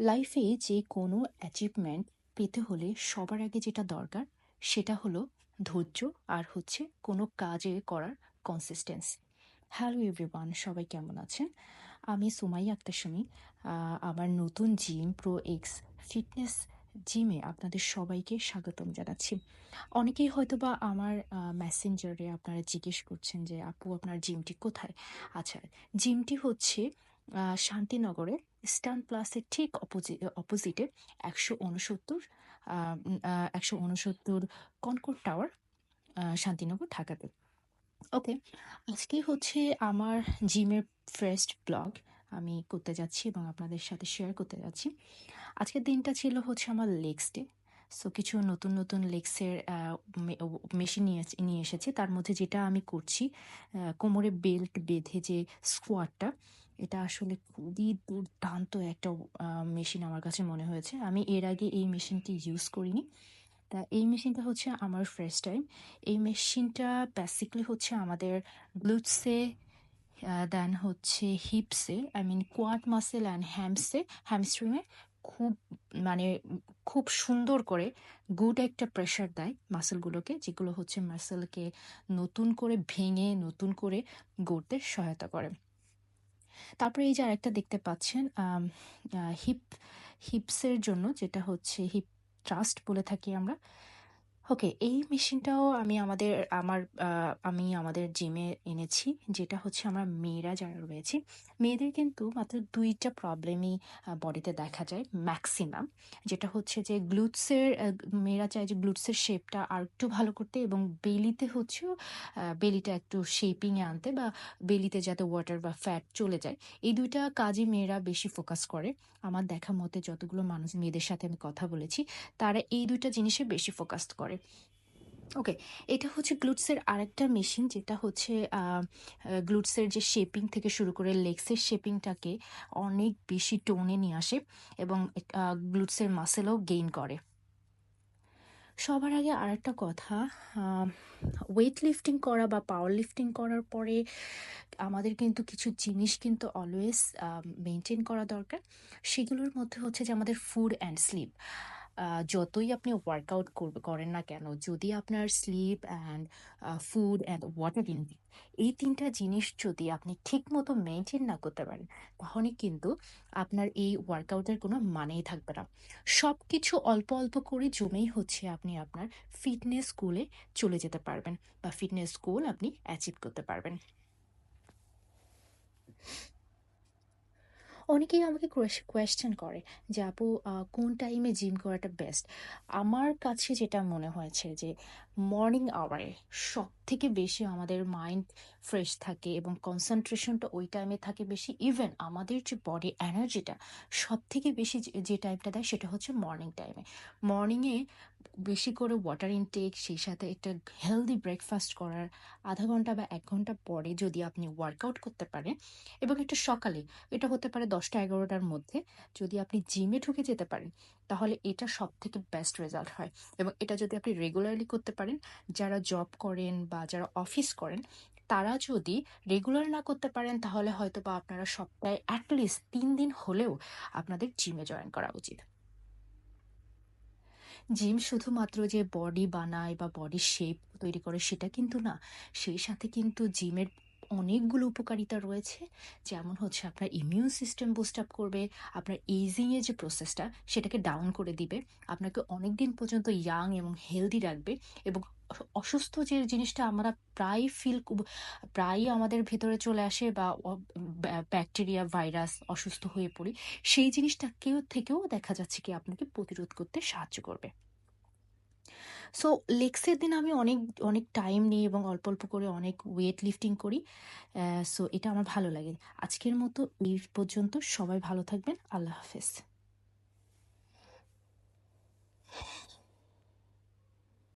লাইফে যে কোনো অ্যাচিভমেন্ট পেতে হলে সবার আগে যেটা দরকার, সেটা হলো ধৈর্য আর হচ্ছে কোনো কাজে করার কনসিস্টেন্সি হ্যালো এভরিওয়ান সবাই কেমন আছেন? আমি সুমাই আক্তার আমার নতুন জিম প্রো এক্স ফিটনেস জিমে আপনাদের সবাইকে স্বাগতম জানাচ্ছি। অনেকেই হয়তো বা আমার মেসেঞ্জারে আপনারা জিজ্ঞেস করছেন যে, আপু, আপনার জিমটি কোথায়? আচ্ছা জিমটি হচ্ছে শান্তিনগরে স্টান প্লাসের ঠিক অপোজি অপোজিটে একশো উনসত্তর একশো উনসত্তর কনকর্ড টাওয়ার শান্তিনগর ঢাকাতে। ওকে, আজকে হচ্ছে আমার জিমের ফার্স্ট ব্লগ। আমি করতে যাচ্ছি এবং আপনাদের সাথে শেয়ার করতে যাচ্ছি। আজকের দিনটা ছিল হচ্ছে আমার লেগস ডে সো কিছু নতুন নতুন লেগসের মেশিন নিয়ে নিয়ে এসেছে। তার মধ্যে যেটা আমি করছি কোমরে বেল্ট বেঁধে যে স্কোয়াডটা এটা আসলে খুবই দুর্দান্ত একটা মেশিন আমার কাছে মনে হয়েছে। আমি এর আগে এই মেশিনটি ইউজ করিনি। তা এই মেশিনটা হচ্ছে আমার ফার্স্ট টাইম এই মেশিনটা বেসিক্যালি হচ্ছে আমাদের গ্লুটসে দেন হচ্ছে হিপসে I mean quad muscle and হ্যামসে হ্যামস্ট্রিংয়ে খুব মানে খুব সুন্দর করে গুড একটা প্রেশার দেয় মাসেলগুলোকে যেগুলো হচ্ছে মাসেলকে নতুন করে ভেঙে, নতুন করে গড়তে সহায়তা করে। তারপরে এই যে আরেকটা দেখতে পাচ্ছেন হিপ হিপসের জন্য যেটা হচ্ছে হিপ ট্রাস্ট বলে থাকি আমরা ওকে এই মেশিনটাও আমি আমাদের, আমার আমি আমাদের জিমে এনেছি। যেটা হচ্ছে আমরা মেয়েরা যারা রয়েছে, মেয়েদের কিন্তু মাত্র দুইটা প্রবলেমই বডিতে দেখা যায় ম্যাক্সিমাম যেটা হচ্ছে যে গ্লুটসের মেয়েরা চায় যে গ্লুটসের শেপটা আর একটু ভালো করতে এবং বেলিতে হচ্ছে বেলিটা একটু শেপিংয়ে আনতে বা বেলিতে যাতে ওয়াটার বা ফ্যাট চলে যায়। এই দুইটা কাজে মেয়েরা বেশি ফোকাস করে। আমার দেখা মতে যতগুলো মানুষ মেয়েদের সাথে আমি কথা বলেছি, তারা এই দুইটা জিনিসে বেশি ফোকাস করে। ওকে এটা হচ্ছে গ্লুটসের আরেকটা মেশিন যেটা হচ্ছে গ্লুটসের যে শেপিং থেকে শুরু করে লেগসের শেপিংটাকে অনেক বেশি টোনে নিয়ে আসে এবং গ্লুটসের মাসেলও গেইন করে। সবার আগে আরেকটা কথা ওয়েট লিফটিং করা বা পাওয়ার লিফটিং করার পরে আমাদের কিন্তু কিছু জিনিস কিন্তু অলওয়েজ মেনটেন করা দরকার। সেগুলোর মধ্যে হচ্ছে যে আমাদের ফুড অ্যান্ড স্লিপ যতই আপনি ওয়ার্কআউট করেন না কেন যদি আপনার sleep and food and water intake এই তিনটা জিনিস যদি আপনি ঠিক মতো মেনটেন না করতে পারেন তাহলে কিন্তু আপনার এই ওয়ার্কআউটের কোনো মানেই থাকবে না। সব কিছু অল্প অল্প করে জমেই হচ্ছে আপনি আপনার ফিটনেস গোলে চলে যেতে পারবেন বা ফিটনেস গোল আপনি অ্যাচিভ করতে পারবেন। অনেকেই আমাকে কোয়েশ্চেন করে যে, আপু কোন টাইমে জিম করাটা বেস্ট আমার কাছে যেটা মনে হয়েছে যে মর্নিং আওয়ারে সব থেকে বেশি আমাদের মাইন্ড ফ্রেশ থাকে এবং কনসেন্ট্রেশনটা ওই টাইমে থাকে বেশি। ইভেন আমাদের যে বডি এনার্জিটা সব থেকে বেশি যে- টাইমটা দেয় সেটা হচ্ছে মর্নিং টাইমে মর্নিংয়ে বেশি করে ওয়াটার ইনটেক সেই সাথে একটা হেলদি ব্রেকফাস্ট করার আধা ঘণ্টা বা এক ঘণ্টা পরে যদি আপনি ওয়ার্কআউট করতে পারেন এবং এটা সকালে, এটা হতে পারে দশটা এগারোটার মধ্যে যদি আপনি জিমে ঢুকে যেতে পারেন, তাহলে এটা সব থেকে বেস্ট রেজাল্ট হয়। এবং এটা যদি আপনি রেগুলারলি করতে পারেন, যারা জব করেন বা যারা অফিস করেন, তারা যদি রেগুলার না করতে পারেন, তাহলে হয়তো বা আপনারা সপ্তাহে অ্যাটলিস্ট তিন দিন হলেও আপনাদের জিমে জয়েন করা উচিত। জিম শুধুমাত্র যে বডি বানায় বা বডি শেপ তৈরি করে সেটা কিন্তু না। সেই সাথে কিন্তু জিমের অনেকগুলো উপকারিতা রয়েছে। যেমন হচ্ছে আপনার ইমিউন সিস্টেম বুস্ট আপ করবে, আপনার এজিংয়ের যে প্রসেসটা সেটাকে ডাউন করে দিবে, আপনাকে অনেক দিন পর্যন্ত ইয়াং এবং হেলদি রাখবে এবং অসুস্থ যে জিনিসটা আমরা প্রায় ফিল প্রায়ই আমাদের ভেতরে চলে আসে বা ব্যাকটেরিয়া ভাইরাস অসুস্থ হয়ে পড়ি, সেই জিনিসটাকেও, থেকেও দেখা যাচ্ছে কি আপনাকে প্রতিরোধ করতে সাহায্য করবে। সো লেগসের দিন আমি অনেক অনেক টাইম নিই এবং অল্প অল্প করে অনেক ওয়েট লিফটিং করি। সো এটা আমার ভালো লাগে। আজকের মতো এই পর্যন্ত। সবাই ভালো থাকবেন। আল্লাহ হাফেজ।